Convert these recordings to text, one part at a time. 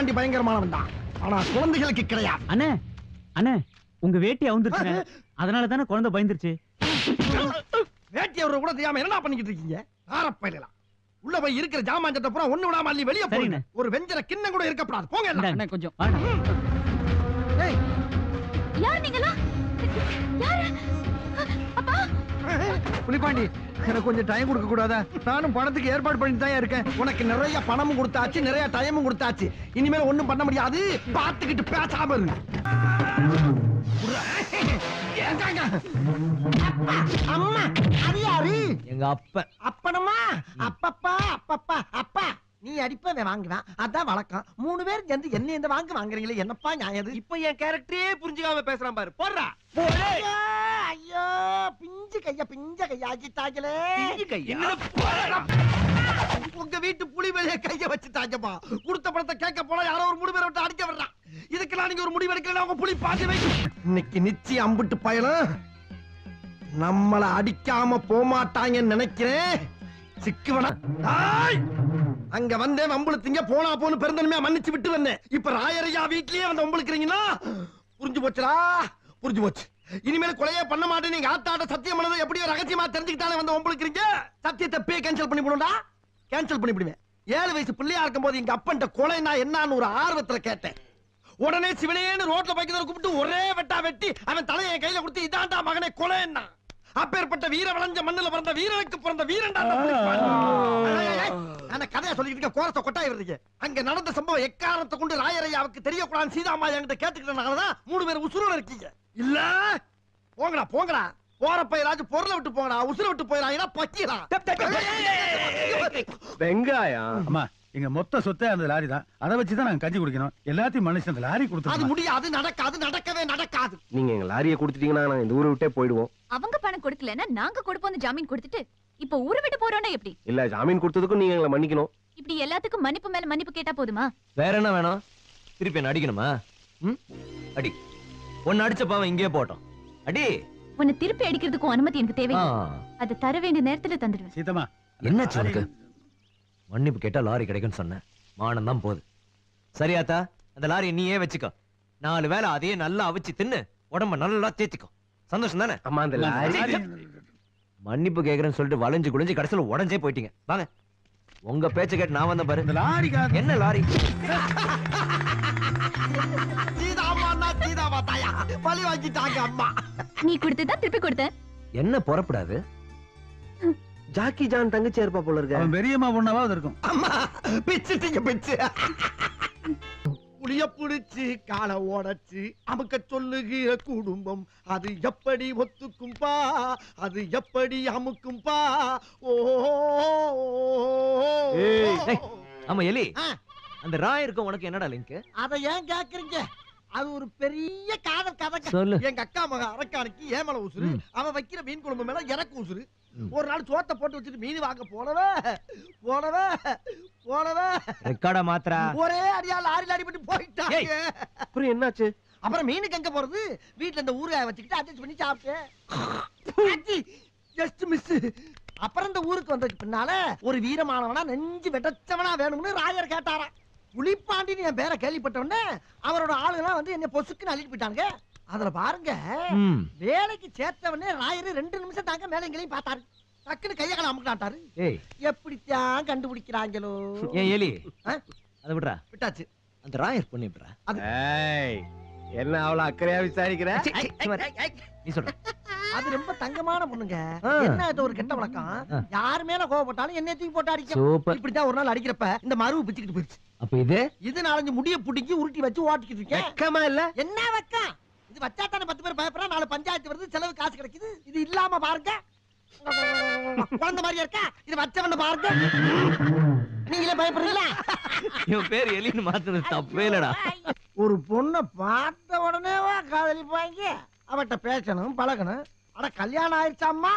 புலிப்பாண்டி பயங்கரமானவன் தான். ஆனா குழந்தைகளுக்கு கிடையாது. அண்ணே அண்ணே உங்க வேட்டி அவுந்துருச்சுங்க. அதனால தானே குழந்தை பயந்துருச்சு. வேட்டி அவரை கூட தெரியாம என்ன பண்ணிக்கிட்டு இருக்கீங்க? ஆரப்பயிலாம் உள்ள போய் இருக்கிற ஜாமான் பூரா ஒண்ணு விடாம அள்ளி வெளிய சரிண்ணே. ஒரு வெஞ்சர கிண்ணம் கூட இருக்கப்படாது. போங்க. அண்ணே கொஞ்சம். யார் நீங்களா? யாரு? புலிப்பாண்டி எனக்கு கொஞ்சம் டைம் கொடுக்க கூடாதா? நானும் பணத்துக்கு ஏற்பாடு பண்ணிட்டு தான் இருக்கேன். உனக்கு நிறைய பணமும் கொடுத்தாச்சு நிறைய டைமும் கொடுத்தாச்சு. இனிமேல் ஒண்ணும் பண்ண முடியாது. பார்த்துக்கிட்டு பேசாம இரு. உர்ரா. ஏங்காங்க. அப்பா, அம்மா அது யாரு எங்க அப்ப அப்பனம்மா அப்பப்பா அப்பப்பா அப்பா. நீ அடிப்பவன் வாங்குவேன். அதான் வழக்கம். மூணு பேர் சேர்ந்து என்ன இந்த வாங்க வாங்குறீங்களே என்னப்பா நியாயம்? இப்ப என் கேரக்டரே புரிஞ்சுக்காம பேசுறான் பாரு. போடுறா. ஐயோ, பிஞ்சு கையா பிஞ்ச கையா ஆக்கிட்டாங்களே உங்க வீட்டு புலி மேலே கைய வச்சுட்டாங்கப்பா கொடுத்த பணத்தை கேட்க போனா யாரோ ஒரு முடிவு விட்டு அடிக்க வர்றான் இதுக்கெல்லாம் நீங்க ஒரு முடிவு எடுக்கல உங்க புலி பாதி வைக்கும் இன்னைக்கு நிச்சயம் அம்பிட்டு பயலும் நம்மள அடிக்காம போமாட்டாங்கன்னு நினைக்கிறேன். சிக்குவனா! அங்க வந்தேன் வம்புழுத்தீங்க போனா போன்னு பெருந்தன்மையா மன்னிச்சு விட்டு வந்தேன். இப்ப ராயரையா வீட்லயே வந்து வம்புழுக்கிறீங்கன்னா புரிஞ்சு போச்சுடா புரிஞ்சு போச்சு. இனிமேல் கொலையே பண்ண மாட்டேன் நீங்க ஆத்தாட்ட சத்தியம் பண்ணது எப்படியோ ரகசியமா தெரிஞ்சுக்கிட்டாலே வந்து வம்புழுக்கிறீங்க. சத்தியத்தை பே கேன்சல் பண்ணி போடுடா கேன்சல் பண்ணி விடுவேன் ஏழு வயசு பிள்ளையா இருக்கும் போது எங்க அப்பன்ட்ட கொலைனா என்னன்னு ஒரு ஆர்வத்துல கேட்டேன். உடனே சிவனேன்னு ரோட்ல பைக்கிறத கூப்பிட்டு ஒரே வெட்டா வெட்டி அவன் தலையை கையில கொடுத்து இதான்டா மகனே கொலைன்னா. அப்பேற்பட்ட வீர விளைஞ்ச மண்ணுல பிறந்த வீரனுக்கு பிறந்த வீரன்டா அந்த கதையை இருக்க கோரத்தை கொட்டாய் வருதுங்க அங்க நடந்த சம்பவம் எக்காரணத்தை கொண்டு ராயரையாவுக்கு தெரியக்கூடாது சீதாமா என்கிட்ட கேட்டுக்கிட்டனாலதான் மூணு பேர் உசுரோட இருக்கீங்க இல்ல போங்கடா போங்கடா போறப்ப ஏதாச்சும் பொருளை விட்டு போங்கடா உசுரை விட்டு போயிடா பக்கிடா வெங்காயம் அம்மா எங்க மொத்த சொத்தே அந்த லாரி தான். அதை வச்சு தான் நாங்க கஞ்சி குடிக்கணும். எல்லாத்தையும் மனுஷன் அந்த லாரி அது கொடுத்துருக்கோம் முடியாது நடக்காது நடக்கவே நடக்காது. நீங்க எங்க லாரியை கொடுத்துட்டீங்கன்னா நாங்க இந்த ஊரை விட்டே போயிடுவோம். அவங்க பணம் கொடுக்கலன்னா நாங்க கொடுப்போம் ஜாமீன் கொடுத்துட்டு இப்போ ஊரை விட்டு போறோம்னா எப்படி? இல்ல ஜாமீன் கொடுத்ததுக்கும் நீங்க எங்களை மன்னிக்கணும். இப்படி எல்லாத்துக்கும் மன்னிப்பு மேல மன்னிப்பு கேட்டா போதுமா? வேற என்ன வேணும்? திருப்பி என்ன அடிக்கணுமா? ம்? அடி. ஒன்னு அடிச்ச பாவம் இங்கே போட்டோம். அடி. உன்னை திருப்பி அடிக்கிறதுக்கும் அனுமதி எனக்கு தேவை. அதை தர வேண்டிய நேரத்துல தந்துடுவேன். சீதம்மா என்னாச்சு உனக்கு மன்னிப்பு கேட்டா லாரி கிடைக்கும்னு சொன்னேன். மானம் தான் போகுது. சரியாத்தா அந்த லாரியை நீயே வச்சுக்கோ. நாலு வேளை அதையே நல்லா அவிச்சு தின்னு உடம்ப நல்லா தேத்திக்கோ சந்தோஷம் தானே? அம்மா அந்த லாரி மன்னிப்பு கேக்குறேன்னு சொல்லிட்டு வளைஞ்சு குளிஞ்சு கடைசியில உடஞ்சே போயிட்டீங்க. வாங்க. உங்க பேச்ச கேட்டு நான் வந்த பாரு. இந்த லாரிக்காக என்ன லாரி? பழி வாங்கிட்டாங்க அம்மா. நீ கொடுத்துதான் திருப்பி கொடுத்தேன்? என்ன புறப்படாது? ஜாக்கி ஜான் தங்கச்சி இருப்பா போல இருக்க. அவன் பெரியம்மா பொண்ணாவது இருக்கும். அம்மா பிச்சுட்டீங்க பிச்சு. புளிய புடிச்சு காலை ஓடச்சு அமுக்க சொல்லுகிற குடும்பம் அது எப்படி ஒத்துக்கும்பா அது எப்படி அமுக்கும்பா ஓ. ஆமா எலி. அந்த ராயருக்கும் உனக்கு என்னடா லிங்க்? அத ஏன் கேக்குறீங்க? அது ஒரு பெரிய காதல் கதை சொல்லு. எங்க அக்கா மக அரக்கானுக்கு ஏமல உசுரு ம். அவன் வைக்கிற மீன் குழம்பு மேல எனக்கு உசுரு ம். ஒரு நாள் சோத்தை போட்டு வச்சுட்டு மீன் வாங்க போனவே போனவே போனவே. ரெக்கார்டா மாத்திரா ஒரே அடியா லாரில அடிபட்டு போயிட்டாங்க. அப்புறம் என்னாச்சு? அப்புறம் மீனுக்கு எங்க போறது? வீட்ல இந்த ஊறுகாய வச்சுக்கிட்டு அட்ஜஸ்ட் பண்ணி சாப்பிட்டேன். ஜஸ்ட் மிஸ் அப்புறம் இந்த ஊருக்கு வந்ததுக்கு பின்னால ஒரு வீரமானவனா நெஞ்சு வெட்டச்சவனா வேணும்னு ராயர் கேட்டாராம். புலிப்பாண்டின்னு என் பேரை கேள்விப்பட்டவொடனே அவரோட ஆளுங்கெல்லாம் வந்து என்ன பொசுக்குன்னு அள்ளிட்டு போயிட்டாங்க அதுல பாருங்க ம். வேலைக்கு சேர்த்தவனே ராயர் ரெண்டு நிமிஷம் தாங்க மேலங்களையும் பார்த்தாரு. டக்குன்னு கையகளை அமுக்கிட்டாரு ஏய். எப்படித்தான் கண்டுபிடிக்கிறாங்களோ? ஏன் ஆ? அதை விட்றா. விட்டாச்சு. அந்த ராயர் பொண்ணு விட்றா ஏய். என்ன அவ்வளவு அக்கறையா விசாரிக்கிற? நீ சொல்ற அது ரொம்ப தங்கமான பொண்ணுங்க. என்ன ஒரு கெட்ட வழக்கம். யார் மேல கோவப்பட்டாலும் என்ன தூக்கி போட்டு அடிக்கும். சூப்பர். இப்படித்தான் ஒரு நாள் அடிக்கிறப்ப இந்த மருவு பிச்சுக்கிட்டு போயிருச்சு. அப்ப இது? இது நாலஞ்சு முடிய புடிக்கி உருட்டி வச்சு ஓட்டிக்கிட்டு இருக்கேன். வெக்கமா இல்ல? என்ன வெக்கா இது வச்சா தானே பத்து பேர் பயப்படுறா நாலு பஞ்சாயத்து வருது செலவு காசு கிடைக்குது. இது இல்லாம பாருங்க. குழந்தை மாதிரியா இருக்கா? இது வச்சவன பாருங்க. நீங்களே பயப்படுறீங்களா? இவன் பேர் எலின்னு மாத்துனது தப்பே இல்லடா. ஒரு பொண்ணை பார்த்த உடனேவா காதலிப்பாங்க அவட்ட பேசணும் பழகணும். அட கல்யாணம் ஆயிடுச்சாம்மா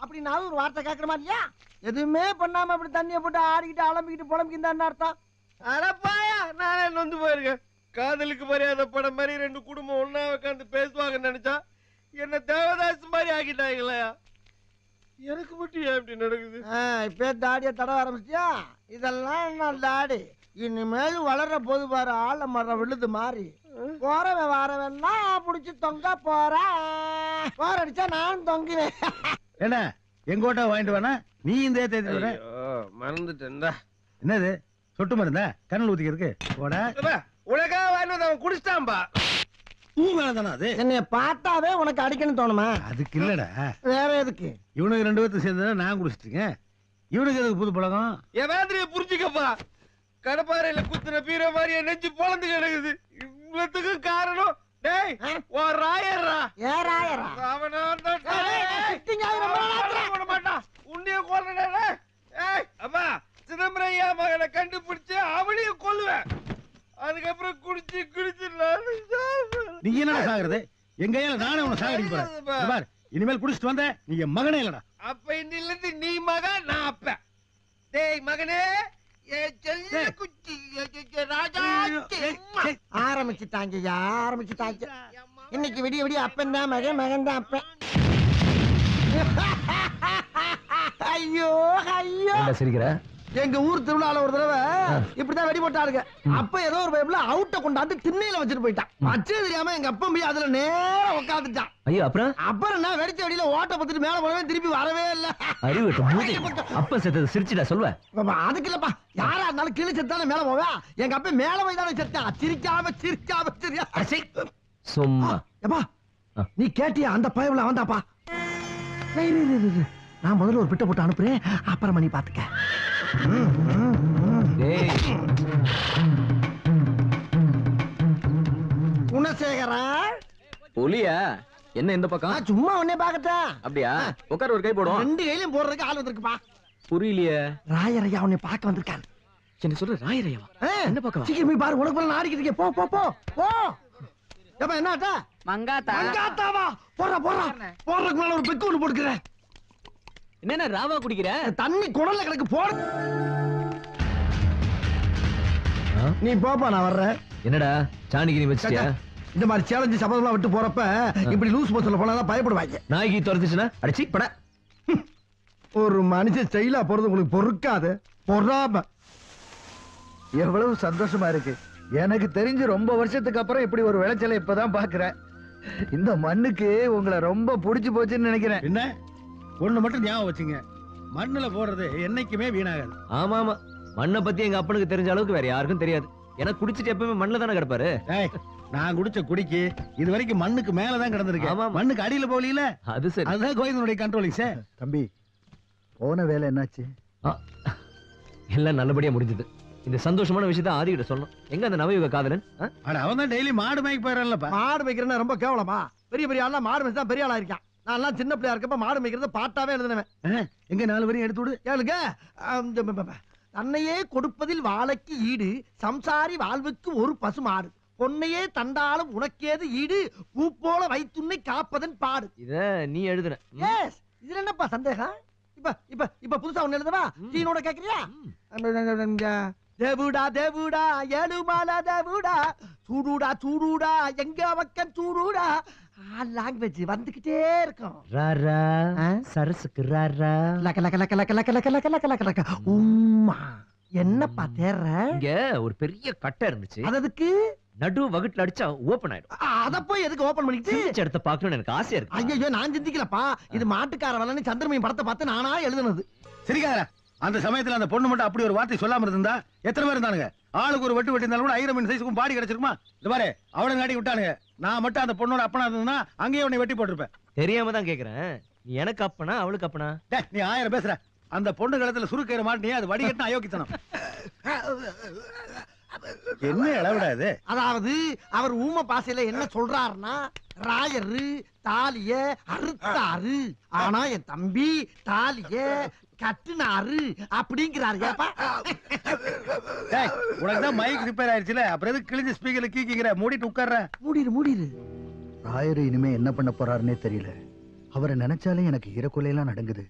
அப்படின்னாலும் ஒரு வார்த்தை கேட்கணுமா இல்லையா? எதுவுமே பண்ணாம அப்படி தண்ணியை போட்டு ஆடிக்கிட்டு அலம்பிக்கிட்டு புலம்பிக்கிட்டு அர்த்தம். அடப்பாயா நானே நொந்து போயிருக்கேன். காதலுக்கு மரியாதை படம் மாதிரி ரெண்டு குடும்பம் ஒண்ணா உட்காந்து பேசுவாங்கன்னு நினைச்சா என்ன தேவதாஸ் மாதிரி ஆக்கிட்டாங்களா எனக்கு மட்டும் ஏன் இப்படி நடக்குது? இப்பே தாடியை தட ஆரம்பிச்சியா இதெல்லாம் என்ன தாடி. இனிமேல் வளர போது பாரு ஆல மரம் விழுது மாறி போறவன் வாரவன்னா புடிச்சு தொங்க போறேன் போற அடிச்சா நான் தொங்குவேன் என்ன? எங்கோட்டா வாங்கிட்டு வேணா நீ இந்த தேதி வர? மறந்துட்டேன்டா. என்னது? சொட்டு மருந்தா? கண்ணில் ஊத்திக்கிறதுக்கு? போட. அப்பா, உனக்காக வாங்கி வந்து அவன் குடிச்சிட்டான்பா. பூ மேல தானே அது? என்னைய பார்த்தாவே உனக்கு அடிக்கணும் தோணுமா? அதுக்கு இல்லடா. வேற எதுக்கு? இவனுக்கு ரெண்டு பேர்த்து சேர்ந்து நான் குடிச்சிட்டுங்க இவனுக்கு எதுக்கு புது பழக்கம் என் வேதனைய புரிஞ்சுக்கப்பா. கடப்பாறையில குத்துன பீர மாதிரி என் நெஞ்சு பொழந்து கிடக்குது. இவ்வளவுக்கு காரணம் டேய் ஆ? உன் ராயர்ரா. ஏறாயிரா அவனை மாட்டான். உன்னைய கொல்லுடா, ஏய், அம்மா, சிதம்பரம் மகனை கண்டுபிடிச்சு அவனையும் கொல்லுவேன். அதுக்கப்புறம் குடிச்சு குடிச்சு. நீ என்னடா சாகுறது? எங்க கையில நானே உன்னை சாகடிக்க போறேன். பார் இனிமேல் குடிச்சிட்டு வந்த நீ என் மகனே இல்லடா. அப்ப இன்னில இருந்து நீ மகன் நான் அப்ப. டேய் மகனே ஆரம்பிச்சுட்டாங்க ஆரம்பிச்சுட்டாங்க. இன்னைக்கு விடிய விடிய அப்பன் தான் மகன் மகன் தான் அப்பன். ஐயோ ஐயோ. சிரிக்கிற? எங்க ஊர் திருவிழால ஒரு தடவை இப்படிதான் வெடி போட்டாருங்க அப்ப ஏதோ ஒரு பைப்ல அவுட்ட கொண்டாந்து திண்ணையில வச்சுட்டு போயிட்டான். வச்சது தெரியாம எங்க அப்பா போய் அதுல நேரா உட்காந்துட்டான் ஐயோ அப்புறம்? அப்புறம் என்ன வெடிச்ச வெடியில ஓட்ட பத்துட்டு மேல போனவே திருப்பி வரவே இல்ல. அறிவு. அப்ப செத்தது சிரிச்சுடா சொல்லுவ அப்ப அதுக்கு இல்லப்பா. யாரா இருந்தாலும் கீழே செத்தானே மேல போவா? எங்க அப்பா மேல போய் தானே செத்தா சிரிக்காம சிரிக்காம சிரியா. சும்மா. எப்பா. நீ கேட்டியா அந்த பயவுல வந்தாப்பா. நான் முதல்ல ஒரு பிட்ட போட்டு அனுப்புறேன். அப்புறமா நீ பாத்துக்க. குணசேகரா? புலியா? என்ன இந்த பக்கம்? நான் சும்மா உன்னே பாக்கட்டா அப்படியா? உட்கார ஒரு கை போடும் ரெண்டு கையிலும் போடுறதுக்கு ஆள் வந்திருக்குப்பா. புரியலையே. ராயரையா உன்னை பார்க்க வந்திருக்காரு. என்ன சொல்ற ராயரையாவா? என்ன பக்கம்? சீக்கிரம் போய் பாரு உனக்கு போல நாடிக்கிட்டு. போ போ போ போ. ஏப்பா என்னாட்டா மங்காத்தா. மங்காத்தாவா? போடுறா போடுறா. போடுறதுக்கு மேல ஒரு பெக்கு ஒண்ணு போட்டுக்கிறேன். என்னென்ன ராவா குடிக்கிற? தண்ணி குடல்ல கிடக்கு போடு ஆ? நீ போப்பா நான் வர்றேன். என்னடா சாணிக்கு நீ வச்சிட்டியா இந்த மாதிரி சேலஞ்சு சபதம்லாம் விட்டு போறப்ப இப்படி லூஸ் மோசன்ல போனா தான் பயப்படுவாங்க. நாய்க்கு துரத்துச்சுன்னா அடிச்சி பட. ஒரு மனுஷன் ஸ்டைலா போறது உங்களுக்கு பொறுக்காது பொறாம. எவ்வளவு சந்தோஷமா இருக்கு. எனக்கு தெரிஞ்சு ரொம்ப வருஷத்துக்கு அப்புறம் இப்படி ஒரு விளைச்சலை இப்பதான் பாக்குறேன். இந்த மண்ணுக்கு உங்களை ரொம்ப புடிச்சு போச்சுன்னு நினைக்கிறேன். என்ன? ஒண்ணு மட்டும் ஞாபகம் வச்சுங்க. மண்ணுல போடுறது என்னைக்குமே வீணாகாது. ஆமா ஆமா மண்ணை பத்தி எங்க அப்பனுக்கு தெரிஞ்ச அளவுக்கு வேற யாருக்கும் தெரியாது. எனக்கு குடிச்சிட்டு எப்பவுமே மண்ணுல தானே கிடப்பாரு. ஏய் நான் குடிச்ச குடிக்கு இது வரைக்கும் மண்ணுக்கு மேலதான் கிடந்திருக்கேன். ஆமா. மண்ணுக்கு அடியில போகல அது சரி. அதுதான் கோவிந்தனுடைய கண்ட்ரோலிங் சார் தம்பி போன வேலை என்னாச்சு? ஆ, எல்லாம் நல்லபடியா முடிஞ்சது. இந்த சந்தோஷமான விஷயத்த ஆதிகிட்ட சொல்லணும். எங்க அந்த நவயுக காதலன்? அவன் தான் டெய்லி மாடு மேய்க்க போயிடறல்லப்பா மாடு மேய்க்கிறேன்னா ரொம்ப கேவலமா? பெரிய பெரிய ஆள்லாம் மாடு மேய்ச்சா பெரிய ஆளா இருக்கான். நான் எல்லாம் சின்ன பிள்ளையா இருக்கப்ப மாடு மேய்க்கிறத பாட்டாவே எழுதுனவன். எங்க நாலு வரையும் எடுத்து விடு. கேளுங்க தன்னையே கொடுப்பதில் வாழைக்கு ஈடு சம்சாரி வாழ்வுக்கு ஒரு பசுமாடு பொன்னையே தண்டாலும் உனக்கேது ஈடு பூ போல வைத்துன்னை காப்பதன் பாடு. இத நீ எழுதுன. எஸ் இதுல என்னப்பா சந்தேகம்? இப்ப இப்ப இப்ப புதுசா ஒண்ணு எழுதவா. சீனோட கேக்குறியா. தேவுடா தேவுடா ஏழுமாலா தேவுடா. சூடுடா சூடுடா எங்க பக்கம் சூடுடா. லாங்குவேஜ் வந்துகிட்டே இருக்கும். ராரா? சரசுக்கு ராரா. லக்க லக்க லக்க லக்க லக்க லக்க லக்க லக்க லக்க லக்க உம்மா. என்னப்பா தேர்ற? இங்க ஒரு பெரிய கட்டை இருந்துச்சு. அது அதுக்கு நடு வகுட்டுல அடிச்சா ஓபன் ஆயிடும். அத போய் எதுக்கு ஓபன் பண்ணிட்டு சிந்திச்ச இடத்த பார்க்கணும்னு எனக்கு ஆசையா இருக்கு. ஐயோ நான் சிந்திக்கலப்பா. இது மாட்டுக்கார வளன்னு சந்திரமையும் படத்தை பார்த்து நானா எழுதுனது. சரிக்காரா அந்த சமயத்துல அந்த பொண்ணு மட்டும் அப்படி ஒரு வார்த்தை சொல்லாம இருந்தா எத்தனை பேர் இருந்தானுங்க? ஆளுக்கு ஒரு வெட்டு வெட்டி இருந்தாலும் கூட ஐரம் மீன் சைஸுக்கும் பாடி கிடைச்சிருக்குமா? இந்த பாரு அவளை காட்டி விட்டானுங்க. நான் மட்டும் அந்த பொண்ணோட அப்பனா இருந்ததுன்னா அங்கேயே உன்னை வெட்டி போட்டிருப்பேன். தெரியாம தான் கேக்குறேன். நீ எனக்கு அப்பனா அவளுக்கு அப்பனா? டேய், நீ ஆயிரம் பேசுற. அந்த பொண்ணு கழுத்துல சுருக்கிற மாட்டினியே அது வடிகட்டின அயோக்கித்தனம் என்ன இளவிடா இது? அதாவது அவர் ஊம பாசையில என்ன சொல்றாருன்னா ராயரு தாலிய அறுத்தாரு. ஆனா என் தம்பி தாலிய கட்டுனாரு அப்படிங்கிறாரு ஏப்பா? டேய், உனக்கு தான் மைக் ரிப்பேர் ஆயிடுச்சுல? அப்புறம் எதுக்கு கிழிஞ்ச ஸ்பீக்கர்ல கீக்கிக்கிற? மூடிட்டு உட்கார்ற. மூடிடு மூடிடு ராயரு இனிமே என்ன பண்ண போறாருன்னே தெரியல. அவரை நினைச்சாலே எனக்கு ஈரக்குலையெல்லாம் நடங்குது.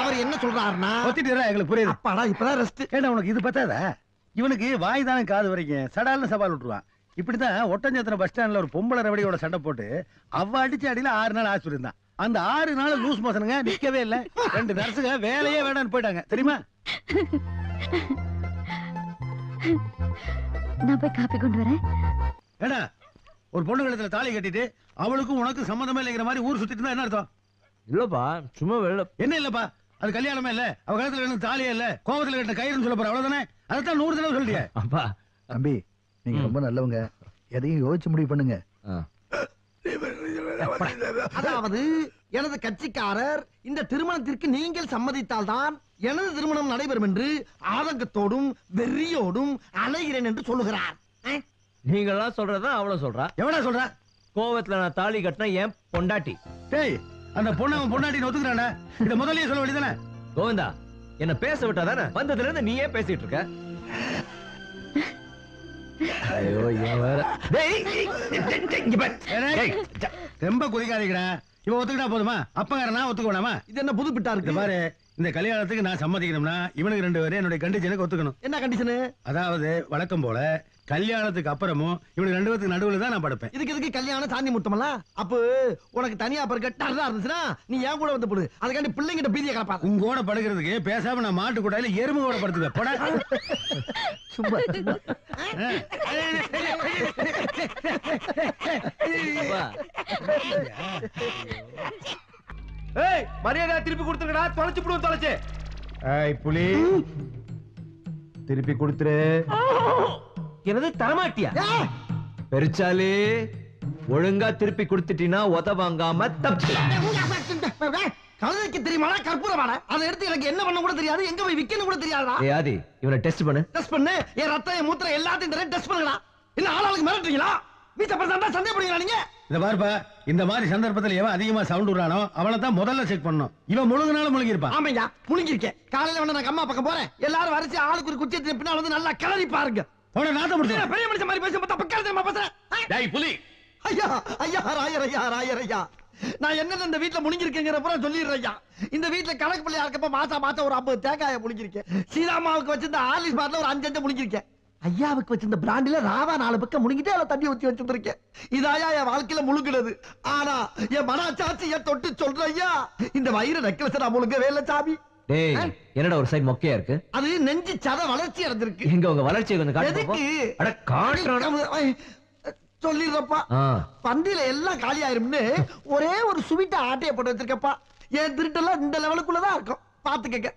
அவர் என்ன சொல்றாருன்னா எங்களுக்கு புரியுது. அப்பாடா இப்பதான் ரெஸ்ட் ஏன்னா உனக்கு இது பத்தாதா? இவனுக்கு வாய் தானே காது வரைக்கும். சடால்னு சவால் விட்டுருவான். இப்படித்தான் ஒட்டஞ்சத்திர பஸ் ஸ்டாண்ட்ல ஒரு பொம்பளை ரவடியோட சண்டை போட்டு அவ அடிச்ச அடியில ஆறு நாள் ஆஸ்பத்திரி இருந்தான். அந்த ஆறு நாள் லூஸ் மோசனுங்க நிக்கவே இல்ல. ரெண்டு நர்ஸுங்க வேலையே வேணாம்னு போயிட்டாங்க. தெரியுமா? நான் போய் காப்பி கொண்டு வரேன். ஏடா ஒரு பொண்ணு கழுத்துல தாலி கட்டிட்டு அவளுக்கும் உனக்கும் சம்மந்தமே இல்லைங்கிற மாதிரி ஊர் சுத்திட்டு இருந்தா என்ன அர்த்தம்? இல்லப்பா சும்மா வெளில. என்ன இல்லப்பா? அது கல்யாணமே இல்ல. அவ கழுத்துல தாலியே இல்ல. கோவத்துல கட்டின கயிறுன்னு சொல்ல போற அவ்வளவுதானே? அதைத்தான் நூறு தடவை சொல்லிட்டியே அப்பா தம்பி நீங்க ரொம்ப நல்லவங்க. எதையும் யோசிச்சு முடிவு பண்ணுங்க. அதாவது எனது கட்சிக்காரர் இந்த திருமணத்திற்கு நீங்கள் சம்மதித்தால்தான் எனது திருமணம் நடைபெறும் என்று ஆதங்கத்தோடும் வெறியோடும் அலைகிறேன் என்று சொல்லுகிறார். அஹ், நீங்களாம் சொல்றதுதான் அவ்வளவு சொல்றா? எவடா சொல்ற? கோவத்துல நான் தாலி கட்டினா ஏன் பொண்டாட்டி. டேய் அந்த பொண்ணு அவன் பொண்டாட்டின்னு ஒத்துக்கிறானே? இத முதல்லயே சொல்ல வேண்டியதானே கோவிந்தா என்ன பேச விட்டா தானே வந்ததுல இருந்து நீயே பேசிட்டு இருக்க. ஐயோ இவன் வேற. ரொம்ப குறிக்காதீங்கடா இவன் ஒத்துக்கிட்டா போதுமா? அப்பங்காரனா ஒத்துக்க வேணாமா இது என்ன புது பிட்டா இருக்கு? பாரு இந்த கல்யாணத்துக்கு நான் சம்மதிக்கணும்னா இவனுக்கு ரெண்டு பேரும் என்னுடைய கண்டிஷனுக்கு ஒத்துக்கணும். என்ன கண்டிஷனு அதாவது வழக்கம் போல கல்யாணத்துக்கு அப்புறமும் இவனுக்கு ரெண்டு பேருக்கு நடுவுல தான் நான் படுப்பேன். இதுக்கு எதுக்கு கல்யாணம் சாந்தி முத்தமல்ல? அப்போ உனக்கு தனியா பிறகு டர்ரா இருந்துச்சுன்னா நீ ஏன் கூட வந்து போடு. அதுக்காண்டி பிள்ளைங்கிட்ட பீதியை கலப்பாத உங்க கூட படுக்கிறதுக்கு பேசாம நான் மாட்டு கூட்டாயில எறும்பு கூட படுத்துவேன் போடா. சும்மா ஏய் மரியாதை திருப்பி கொடுத்துருக்கடா தொலைச்சு விடுவோம் தொலைச்சு. ஏய் புலி. திருப்பி கொடுத்துரு. என்னது தரமாட்டியா? பெருச்சாலி ஒழுங்கா திருப்பி கொடுத்துட்டீங்கன்னா உத வாங்காம தப்பிச்சு கழுதைக்கு தெரியுமாடா கற்பூரமாடா அதை எடுத்து எனக்கு என்ன பண்ண கூட தெரியாது எங்க போய் விக்கணும் கூட தெரியாதா ஏய் ஆதி இவனை டெஸ்ட் பண்ணு. டெஸ்ட் பண்ணு. என் ரத்தம் என் மூத்திரம் எல்லாத்தையும் தரேன் டெஸ்ட் பண்ணுங்கடா இல்ல ஆளாளுக்கு மிரட்டுறீங்களா? வீச்ச பிரசாந்தா சந்தேகப்படுறீங்களா நீங்க? இந்த பாருப்பா இந்த மாதிரி சந்தர்ப்பத்துல எவன் அதிகமா சவுண்ட் விடுறானோ அவனை தான் முதல்ல செக் பண்ணணும். இவன் முழுங்கினாலும் முழுங்கி இருப்பான் ஆமையா முழுங்கிருக்கேன் காலையில வேணா நான் அம்மா பக்கம் போறேன். எல்லாரும் வரிசை ஆளுக்கு ஒரு குச்சி எடுத்து பின்னால வந்து நல்லா கிளறி பாருங்க. போன நாத்த முடிச்சு என்ன பெரிய மனுஷன் மாதிரி பேச பார்த்தா பக்கம் தெரியுமா பேசுறேன் ஐ, டேய் புலி. ஐயா ஐயா ராயர் ஐயா ராயர் ஐயா. நான் என்னென்ன இந்த வீட்டுல முழுங்கிருக்கேங்கிற பூரா சொல்லிடுறேன் ஐயா. இந்த வீட்டுல கணக்கு பிள்ளையா இருக்கப்ப மாசா மாசம் ஒரு ஐம்பது தேங்காய முழுங்கிருக்கேன் சீதாமாவுக்கு வச்சிருந்த ஆலிஸ் பாட்டில ஒரு அஞ்சு அஞ்சு முழுங்கிருக்கேன் ஐயாவுக்கு வச்சிருந்த பிராண்டில ராவா நாலு பக்கம் முழுங்கிட்டு அதுல தண்ணி ஊத்தி வச்சிருக்கேன் இதாயா என் வாழ்க்கையில முழுங்குனது ஆனா என் மனசாட்சி என் தொட்டு சொல்ற ஐயா. இந்த வயிறு நெக்லஸ் நான் முழுங்கவே இல்லை சாமி. டேய் என்னடா ஒரு சைடு மொக்கையா இருக்கு? அது நெஞ்சு சத வளர்ச்சி அடைஞ்சிருக்கு. எங்க உங்க வளர்ச்சியை கொஞ்சம் காட்டு எதுக்கு? பாப்போம். அட காட்டுறானா சொல்லிடுறப்பா. பந்தியில எல்லாம் காலி ஆயிரும்னு ஒரே ஒரு சுவிட்ட ஆட்டைய போட்டு வச்சிருக்கப்பா. என் திருட்டெல்லாம் இந்த லெவலுக்குள்ளதான் இருக்கும். பாத்துக்கங்க